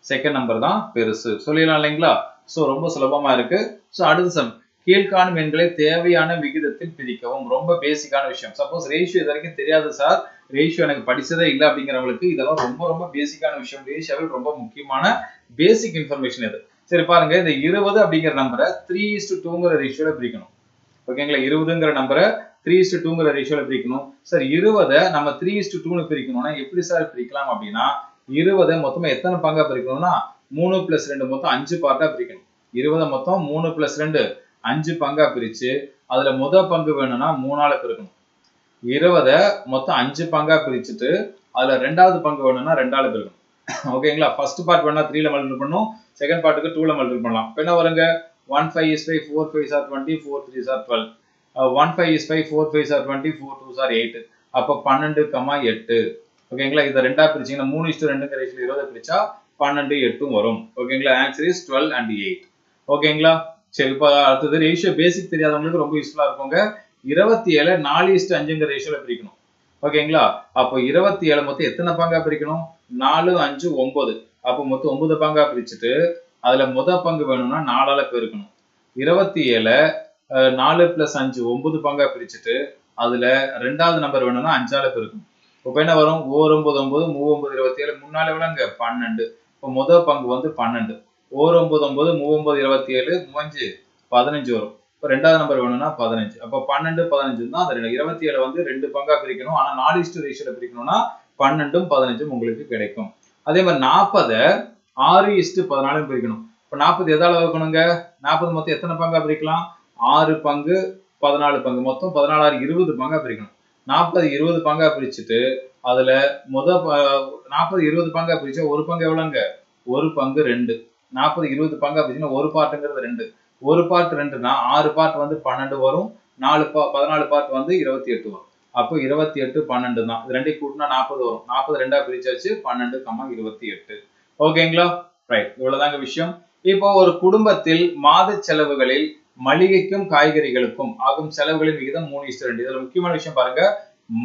second number தான் பெருசு. சொல்லிடலாம் இல்லைங்களா? ஸோ ரொம்ப சுலபமா இருக்கு. ஸோ அடுத்த சம் கீழ்காணும் எண்களை தேவையான விகிதத்தில் பிரிக்கவும். ரொம்ப பேசிக்கான விஷயம். சப்போஸ் ரேஷியோ இது வரைக்கும் தெரியாது சார் ரேஷியோ எனக்கு படிச்சதே இல்லை அப்படிங்கிறவங்களுக்கு இதெல்லாம் ரொம்ப ரொம்ப பேசிக்கான விஷயம். ரேஷியோவில் ரொம்ப முக்கியமான பேசிக் இன்ஃபர்மேஷன் இது. சரி பாருங்க. இந்த இருபது அப்படிங்கிற நம்பரை த்ரீ இஸ்டு டூங்கிற ரேஷியோல பிரிக்கணும். ஓகேங்களா இருபதுங்கிற நம்பரை த்ரீ இஸ்டு டூங்கிற ரேஷியோல பிரிக்கணும். சார் இருபதை நம்ம த்ரீ இஸ்டு டூன்னு பிரிக்கணும்னா எப்படி சார் பிரிக்கலாம் அப்படின்னா இருபதை மொத்தமா எத்தனை பங்கா பிரிக்கணும்னா மூணு பிளஸ் ரெண்டு மொத்தம் அஞ்சு பார்ட்டா பிரிக்கணும். இருபதை மொத்தம் மூணு பிளஸ் ரெண்டு அஞ்சு பங்கா பிரிச்சு அதுல முத பங்கு வேணும்னா மூணால பிரிக்கணும். இருபதை மொத்தம் அஞ்சு பங்கா பிரிச்சுட்டு அதுல ரெண்டாவது பங்கு வேணும்னா ரெண்டாவது பிரிக்கணும். ஓகேங்களா ஃபர்ஸ்ட் பார்ட் வேணா த்ரீல மல்டிபிள் பண்ணும் செகண்ட் பார்ட்டுக்கு டூல மல்டிபிள் பண்ணலாம். இப்போ என்ன வருங்க? One five is five four five sir twenty four three sir twelve one five is five four five sir twenty four two sir eight அப்போ பன்னெண்டு கமா எட்டு. ஓகேங்களா இதை ரெண்டா பிரிச்சிங்கன்னா மூணு இஷ்டு ரெண்டு ரேஷியோ இருபது பிரிச்சா பன்னெண்டு எட்டும் வரும். ஓகேங்களா answer is twelve and eight ஓகேங்களா சரி இப்போ அடுத்தது ரேஷியோ பேசிக் தெரியாதவங்களுக்கு ரொம்ப யூஸ்ஃபுல்லாக இருக்குங்க. இருபத்தி ஏழு நாலு இஸ்ட் அஞ்சுங்கிற ரேஷியோல பிரிக்கணும். ஓகேங்களா அப்போ இருபத்தி ஏழு மொத்தம் எத்தனை பங்கா பிரிக்கணும்? நாலு அஞ்சு ஒன்பது. அப்போ மொத்தம் ஒன்பது பங்கா பிரிச்சுட்டு அதுல முத பங்கு வேணும்னா நாலால பெருக்கணும். இருபத்தி ஏழு நாலு பிளஸ் அஞ்சு ஒன்பது பங்கா பிரிச்சுட்டு அதுல ரெண்டாவது நம்பர் வேணும்னா அஞ்சால பெருக்கணும். இப்போ என்ன வரும்? ஓர் ஒன்பது ஒன்பது மூ ஒன்பது இருபத்தி ஏழு முன்னால விளங்க பன்னெண்டு. இப்போ முத பங்கு வந்து பன்னெண்டு. ஓர் ஒன்பது ஒன்பது மூ ஒன்பது இருபத்தி ஏழு மூவஞ்சு பதினஞ்சு வரும். இப்போ ரெண்டாவது நம்பர் வேணும்னா பதினஞ்சு. அப்போ பன்னெண்டு பதினஞ்சு தான் அந்த ரெண்டு. இருபத்தி ஏழு வந்து ரெண்டு பங்கா பிரிக்கணும். ஆனா நாலு இஸ்டு ரேஷியோல பிரிக்கணும்னா பன்னெண்டும் பதினஞ்சும் உங்களுக்கு கிடைக்கும். அதே மாதிரி நாற்பதை ஆறு இஸ்டு பதினாலும் பிரிக்கணும். இப்போ நாற்பது எதால வகுக்கணுங்க? நாற்பது மொத்தம் எத்தனை பங்கா பிரிக்கலாம்? ஆறு பங்கு பதினாலு பங்கு. மொத்தம் பதினாலாறு இருபது பங்கா பிரிக்கணும். நாற்பது இருபது பங்கா பிரிச்சுட்டு அதுல முத நாற்பது இருபது பங்கா பிரிச்சா ஒரு பங்கு எவ்வளோங்க? ஒரு பங்கு ரெண்டு. நாற்பது இருபது பங்கா பிரிச்சுன்னா ஒரு பார்ட்டுங்கிறது ரெண்டு. ஒரு பார்ட் ரெண்டுனா ஆறு பார்ட் வந்து பன்னெண்டு வரும் நாலு பா பதினாலு பார்ட் வந்து இருபத்தி எட்டு வரும். அப்போ இருபத்தி எட்டு பன்னெண்டு தான். இது ரெண்டையும் கூட்டினா நாற்பது வரும். நாற்பது ரெண்டா பிரிச்சாச்சு பன்னெண்டு கம்மா இருபத்தி எட்டு. ஓகேங்களா? ரைட் இவ்வளவுதாங்க விஷயம். இப்போ ஒரு குடும்பத்தில் மாத செலவுகளில் மளிகைக்கும் காய்கறிகளுக்கும் ஆகும் செலவுகளின் விகிதம் மூணு இஸ்டு ரெண்டு. இதுல முக்கியமான விஷயம் பாருங்க.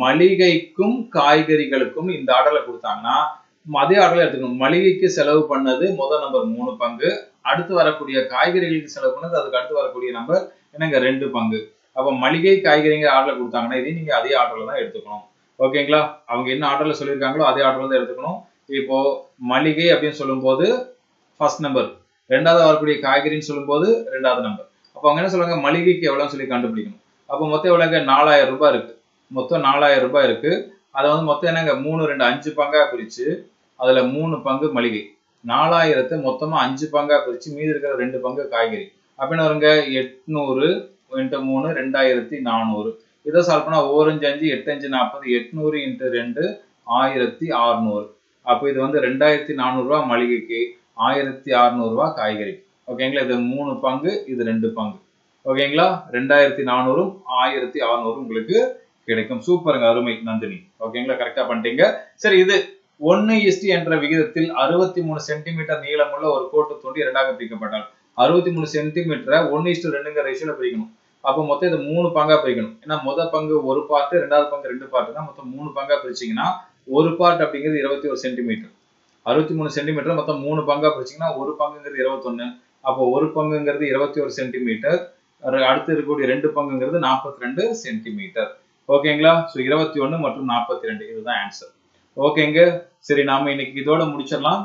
மளிகைக்கும் காய்கறிகளுக்கும் இந்த ஆர்டர்ல கொடுத்தாங்கன்னா அதே ஆர்டர்ல எடுத்துக்கணும். மளிகைக்கு செலவு பண்ணது முதல் நம்பர் மூணு பங்கு அடுத்து வரக்கூடிய காய்கறிகளுக்கு செலவு பண்ணது அதுக்கு அடுத்து வரக்கூடிய நம்பர் என்னங்க? ரெண்டு பங்கு. அப்போ மளிகை காய்கறிங்க ஆர்டர் கொடுத்தாங்கன்னா இதையும் நீங்க அதே ஆர்டர்ல தான் எடுத்துக்கணும். ஓகேங்களா? அவங்க என்ன ஆர்டர்ல சொல்லியிருக்காங்களோ அதே ஆர்டர்ல தான் எடுத்துக்கணும். இப்போ மளிகை அப்படின்னு சொல்லும்போது ஃபர்ஸ்ட் நம்பர் ரெண்டாவது வரக்கூடிய காய்கறின்னு சொல்லும்போது ரெண்டாவது நம்பர் அப்போ அவங்க என்ன சொல்லுவாங்க மளிகைக்கு எவ்வளோன்னு சொல்லி கண்டுபிடிக்கணும். அப்போ மொத்தம் எவ்வளோங்க நாலாயிரம் ரூபாய் இருக்கு. மொத்தம் நாலாயிரம் ரூபாய் இருக்கு. அதை வந்து மொத்தம் என்னங்க? மூணு ரெண்டு அஞ்சு பங்காக பிரிச்சு அதில் மூணு பங்கு மளிகை. நாலாயிரத்தை மொத்தமா அஞ்சு பங்கா பிரிச்சு மீதி இருக்கிற ரெண்டு பங்கு காய்கறி. அப்படின்னு வருங்க எட்நூறு இன்ட்டு மூணு ரெண்டாயிரத்தி நானூறு. இதை சால்வ் பண்ணால் ஓரஞ்சு அஞ்சு எட்டு அஞ்சு நாற்பது எட்நூறு இன்ட்டு ரெண்டு ஆயிரத்தி அறுநூறு. அப்போ இது வந்து ரெண்டாயிரத்தி நானூறுரூவா மளிகைக்கு ஆயிரத்தி அறுநூறுவா காய்கறி. ஓகேங்களா இது மூணு பங்கு இது ரெண்டு பங்கு. ஓகேங்களா ரெண்டாயிரத்தி நானூறும் ஆயிரத்தி அறுநூறும் உங்களுக்கு கிடைக்கும். சூப்பருங்க அருமை நந்தினி. ஓகேங்களா கரெக்டாக பண்ணிட்டீங்க. சரி இது ஒன்னு இஸ்டி என்ற விகிதத்தில் அறுபத்தி மூணு சென்டிமீட்டர் நீளமுள்ள ஒரு கோட்டு தோண்டி இரண்டாக பிரிக்கப்பட்டால். அறுபத்தி மூணு சென்டிமீட்டரை ஒன்னு இஸ்டு ரெண்டுங்கிற ரேஷியோல பிரிக்கணும். அப்போ மொத்தம் இது மூணு பங்கா பிரிக்கணும். ஏன்னா முத பங்கு ஒரு பார்ட்டு ரெண்டாவது பங்கு ரெண்டு பார்ட்டு தான் மொத்தம் மூணு பங்கா பிரிச்சிங்கன்னா ஒரு பார்ட் அப்படிங்கிறது இருபத்தி ஒரு சென்டிமீட்டர். அறுபத்தி மூணு சென்டிமீட்டர் மொத்தம் மூணு பங்கா பிரிச்சிங்கன்னா ஒரு பங்குங்கிறது இருபத்தொன்னு. அப்போ ஒரு பங்குங்கிறது இருபத்தி ஒரு சென்டிமீட்டர் அடுத்து இருக்கக்கூடிய ரெண்டு பங்குங்கிறது நாற்பத்தி ரெண்டு சென்டிமீட்டர். ஓகேங்களா? ஸோ இருபத்தி ஒன்று மற்றும் நாற்பத்தி ரெண்டு. இதுதான் ஆன்சர் ஓகேங்க. சரி நாம இன்னைக்கு இதோட முடிச்சிடலாம்.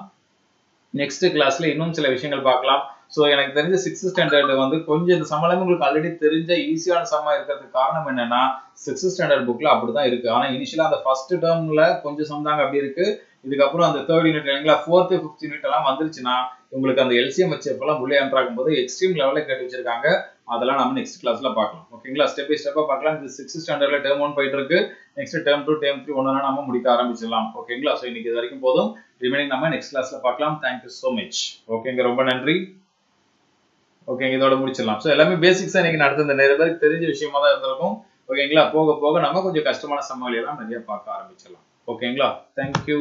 நெக்ஸ்ட் கிளாஸ்ல இன்னும் சில விஷயங்கள் பார்க்கலாம். ஸோ எனக்கு தெரிஞ்ச சிக்ஸ்த் ஸ்டாண்டர்ட் வந்து கொஞ்சம் இந்த சம்பளம் உங்களுக்கு ஆல்ரெடி தெரிஞ்ச ஈஸியான சம்மா இருக்கிறதுக்கு காரணம் என்னன்னா சிக்ஸ்த் ஸ்டாண்டர்ட் புக்ல அப்படிதான் இருக்கு. ஆனா இனிஷியலா அந்த ஃபர்ஸ்ட் டேர்ம்ல கொஞ்சம் சொந்தாங்க அப்படி இருக்கு. இதுக்கப்புறம் அந்த தேர்ட் யூனிட் இல்லைங்களா ஃபோர்த் ஃபிஃப்த் யூனிட் எல்லாம் வந்துருச்சுன்னா உங்களுக்கு அந்த எல்சிஎம் வச்சு எப்பெல்லாம் உள்ளே ஆகும் போது எக்ஸ்ட்ரீம் லெவலில் கேட்டு வச்சிருக்காங்க. அதெல்லாம் நம்ம நெக்ஸ்ட் கிளாஸ்ல பார்க்கலாம். ஓகேங்களா? ஸ்டெப் பை ஸ்டெப்பா பார்க்கலாம். இது சிக்ஸ்த் ஸ்டாண்டர்ட்ல டேர்ம் ஒன் போயிட்டு இருக்கு. Next term two term three ஒன்று நம்ம முடிக்க ஆரம்பிச்சிடலாம். ஓகேங்களா ஸோ இன்னைக்கு இது வரைக்கும் போதும். ரிமைனிங் நம்ம நெக்ஸ்ட் கிளாஸ்ல பார்க்கலாம். தேங்க்யூ ஸோ மச் ஓகேங்க ரொம்ப நன்றி. ஓகேங்க இதோட முடிச்சிடலாம். ஸோ எல்லாமே பேசிக்ஸாக இன்னைக்கு நடந்த நிறைய பேருக்கு தெரிஞ்ச விஷயமா தான் இருந்திருக்கும். ஓகேங்களா போக போக நம்ம கொஞ்சம் கஷ்டமான சமாளியெல்லாம் நிறைய பார்க்க ஆரம்பிச்சிடலாம். ஓகேங்களா தேங்க்யூ